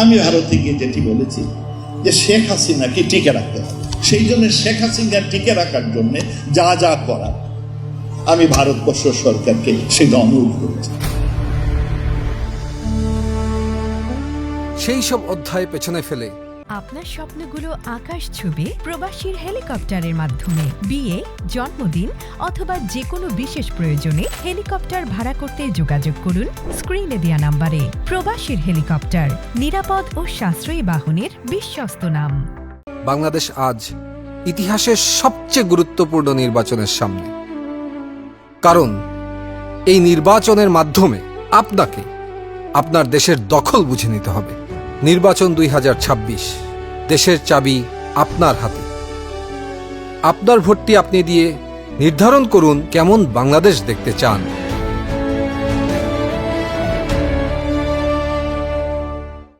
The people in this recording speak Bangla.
আমি ভারতে গিয়ে যেটি বলেছি যে শেখ হাসিনাকে টিকে রাখতে হবে সেই জন্য শেখ হাসিনা টিকে রাখার জন্য যা যা করা, আমি ভারতবর্ষ সরকারকে সেটা অনুরোধ করেছি। সেই সব অধ্যায় পেছনে ফেলে আপনার স্বপ্নগুলো আকাশ ছবি প্রবাসীর হেলিকপ্টারের মাধ্যমে। বিয়ে, জন্মদিন অথবা যে কোনো বিশেষ প্রয়োজনে হেলিকপ্টার ভাড়া করতে যোগাযোগ করুন স্ক্রিনে দেয়া নাম্বারে। প্রবাসীর হেলিকপ্টার, নিরাপদ ও সাশ্রয়ী বাহনের বিশ্বস্ত নাম। বাংলাদেশ আজ ইতিহাসের সবচেয়ে গুরুত্বপূর্ণ নির্বাচনের সামনে। কারণ, এই নির্বাচনের মাধ্যমে আপনাকে আপনার দেশের দখল বুঝে নিতে হবে। নির্বাচন দুই হাজার ছাব্বিশ। দেশের চাবি আপনার হাতে। আপনার ভোটটি আপনি দিয়ে নির্ধারণ করুন কেমন বাংলাদেশ দেখতে চান।